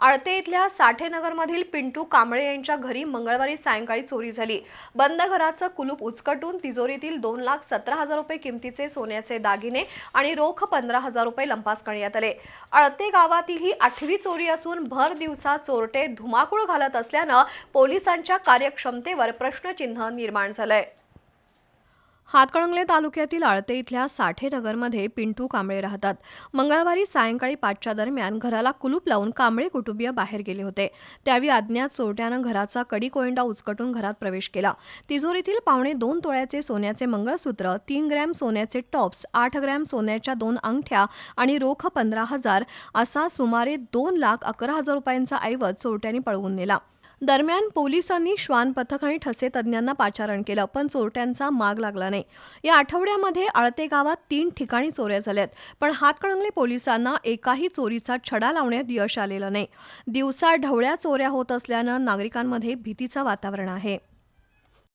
आळते इथल्या साठेनगरमधील पिंटू कांबळे यांच्या घरी मंगळवारी सायंकाळी चोरी झाली. बंद घराचं कुलूप उचकटून तिजोरीतील दोन लाख सतरा हजार रुपये किमतीचे सोन्याचे दागिने आणि रोख पंधरा हजार रुपये लंपास करण्यात आले. आळते गावातील ही आठवी चोरी असून भर दिवसा चोरटे धुमाकूळ घालत असल्यानं पोलिसांच्या कार्यक्षमतेवर प्रश्नचिन्ह निर्माण झालंय. हातकणंगले तालुक्यातील आळते इथल्या साठेनगरमध्ये पिंटू कांबळे राहतात. मंगळवारी सायंकाळी पाचच्या दरम्यान घराला कुलूप लावून कांबळे कुटुंबीय बाहेर गेले होते. त्यावेळी अज्ञात चोरट्यानं घराचा कडी कोयंडा उचकटून घरात प्रवेश केला. तिजोरीतील पावणे दोन तोळ्याचे सोन्याचे मंगळसूत्र तीन ग्रॅम सोन्याचे टॉप्स आठ ग्रॅम सोन्याच्या दोन अंगठ्या आणि रोख पंधरा हजार असा सुमारे दोन लाख अकरा हजार रुपयांचा ऐवज चोरट्यांनी पळवून नेला. दरम्यान पोलिसांनी श्वान पथक आणि ठसे तज्ज्ञांना पाचारण केलं पण चोरट्यांचा माग लागला नाही. या आठवड्यामध्ये आळते गावात तीन ठिकाणी चोऱ्या झाल्यात पण हातकणंगले पोलिसांना एकाही चोरीचा छडा लावण्यात यश आलेलं नाही. दिवसा ढवळ्या चोऱ्या होत असल्यानं नागरिकांमध्ये भीतीचं वातावरण आहे.